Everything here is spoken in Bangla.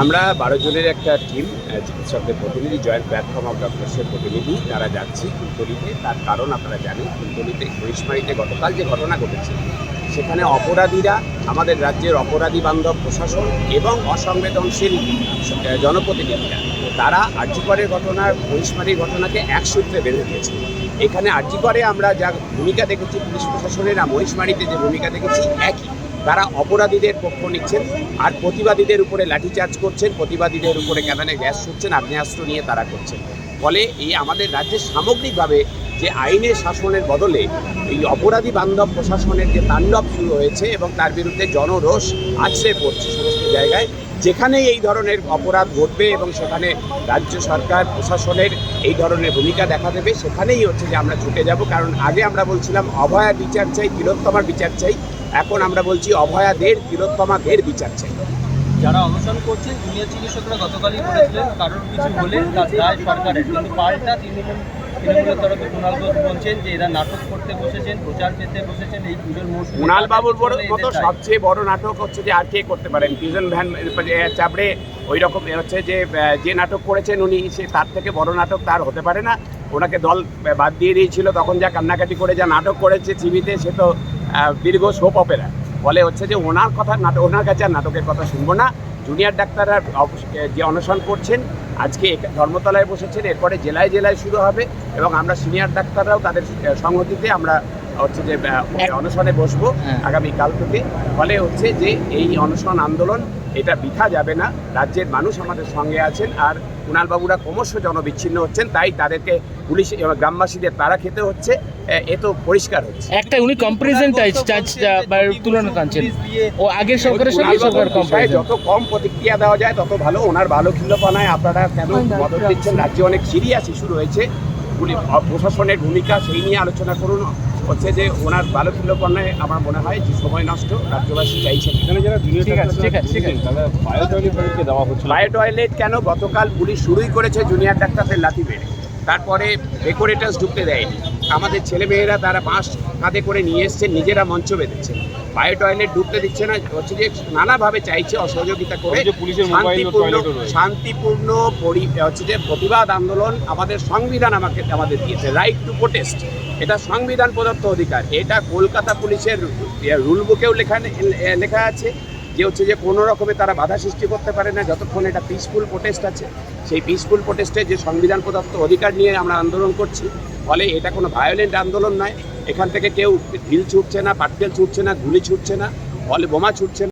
আমরা বারো জনের একটা টিম চিকিৎসকদের প্রতিনিধি, জয়েন্ট প্ল্যাটফর্ম অফ ডক্টরসের প্রতিনিধি, তারা যাচ্ছি কুলতলিতে তার কারণ আপনারা জানেন কুলতলিতে হরিশমারিতে গতকাল যে ঘটনা ঘটেছে, সেখানে অপরাধীরা আমাদের রাজ্যের অপরাধী বান্ধব প্রশাসন এবং অসংবেদনশীল জনপ্রতিনিধিরা, তারা আর্যিকরের ঘটনার হরিশমারির ঘটনাকে এক সূত্রে বেঁধে দিয়েছে এখানে আর্যিকরে আমরা যা ভূমিকা দেখেছি পুলিশ প্রশাসনের, আর মহিষমারিতে যে ভূমিকা দেখেছি, একই। তারা অপরাধীদের পক্ষ নিচ্ছেন আর প্রতিবাদীদের উপরে লাঠিচার্জ করছেন, প্রতিবাদীদের উপরে ক্যাদানে গ্যাস ছুটছেন, আগ্নেয়াস্ত্র নিয়ে তারা করছেন। ফলে এই আমাদের রাজ্যে সামগ্রিকভাবে যে আইনের শাসনের বদলে এই অপরাধী বান্ধব প্রশাসনের যে তাণ্ডব শুরু হয়েছে এবং তার বিরুদ্ধে জনরোষ আছড়ে পড়ছে সমস্ত জায়গায়, যেখানেই এই ধরনের অপরাধ ঘটবে এবং সেখানে রাজ্য সরকার, প্রশাসনের এই ধরনের ভূমিকা দেখা দেবে, সেখানেই হচ্ছে যে আমরা ছুটে যাব। কারণ আগে আমরা বলছিলাম, অভয়া বিচার চাই, তিলোত্তমার বিচার চাই এখন আমরা বলছি অভয়াদের তিলোত্তমাদের বিচার চাই। যারা অনশন করছেন জুনিয়র চিকিৎসকরা গতকালই বলেছিলেন কারণ কিছু হলে তার দায় সরকারের। কিন্তু পাল্টা তৃণমূল তৃণমূলের তরফে কুণাল ঘোষ বলছেন যে এরা নাটক করতে বসেছেন প্রচার পেতে বসেছেন এই পুজোর মৌসুমে। কুণাল বাবুর বড় মতো সবচেয়ে বড় নাটক হচ্ছে যে আর কে করতে পারেন পিজন ভ্যান চাপড়ে ওই রকম হচ্ছে যে যে নাটক করেছেন উনি সে তার থেকে বড় নাটক তার হতে পারে না। ওনাকে দল বাদ দিয়ে দিয়েছিল তখন যা কান্নাকাটি করে যা নাটক করেছে টিভিতে সে তো দীর্ঘ সোপ অপেরা। বলে হচ্ছে যে ওনার কথা নাটক ওনার কাছে আর নাটকের কথা শুনব না। জুনিয়র ডাক্তাররা যে অনশন করছেন, আজকে ধর্মতলায় বসেছেন, এরপরে জেলায় জেলায় শুরু হবে এবং আমরা সিনিয়র ডাক্তাররাও তাদের সংহতিতে আমরা হচ্ছে যে অনশনে বসবো হ্যাঁ। আগামী কাল থেকে। ফলে হচ্ছে যে এই অনশন আন্দোলন এটা বৃথা যাবে না। রাজ্যের মানুষ আমাদের সঙ্গে আছেন আর কুণাল বাবুরা ক্রমশ জনবিচ্ছিন্ন হচ্ছেন তাই তাদেরকে পুলিশ গ্রামবাসীদের তারা খেতে হচ্ছে এ- তো পরিষ্কার হচ্ছে। একটা উনি কম্পারিজন তুলনা টানছেন। ও আগের সরকারের সঙ্গে সরকার যত কম প্রতিক্রিয়া দেওয়া যায় তত ভালো। ওনার ভালো খিল্লপনায় আপনারা কেন মদত দিচ্ছেন? রাজ্যে অনেক সিরিয়াস ইস্যু রয়েছে পুলিশ প্রশাসনের ভূমিকা সেই নিয়ে আলোচনা করুন। হচ্ছে যে ওনার ভালো কন্যায় আমার মনে হয় যে সময় নষ্ট রাজ্যবাসী চাইছেন এখানে যারা। বায়ো টয়লেট কেন? গতকাল পুলিশ শুরুই করেছে জুনিয়র ডাক্তারদের লাথি মেরে। তারপরে ডেকোরেটার্স ঢুকতে দেয়নি। আমাদের ছেলেমেয়েরা তারা বাঁশ কাঁধে করে নিয়ে এসছে নিজেরা মঞ্চ বেঁধেছে। বায়ো টয়লেট ঢুকতে দিচ্ছে না হচ্ছে যে নানাভাবে চাইছে অসহযোগিতা করে। শান্তিপূর্ণ শান্তিপূর্ণ পরি হচ্ছে যে প্রতিবাদ আন্দোলন আমাদের সংবিধান আমাকে আমাদের দিয়েছে রাইট টু প্রোটেস্ট এটা সংবিধান প্রদত্ত অধিকার। এটা কলকাতা পুলিশের রুল বুকেও লেখা লেখা আছে। যে হচ্ছে যে কোনো রকমে তারা বাধা সৃষ্টি করতে পারে না, যতক্ষণ এটা পিসফুল প্রোটেস্ট আছে, সেই পিসফুল প্রোটেস্টে যে সংবিধান প্রদত্ত অধিকার নিয়ে আমরা আন্দোলন করছি, ফলে এটা কোনো ভায়োলেন্ট আন্দোলন নয়। এখান থেকে কেউ ঢিল ছুটছে না, পাটকেল ছুটছে না গুলি ছুটছে না, ফলে বোমা ছুটছে না।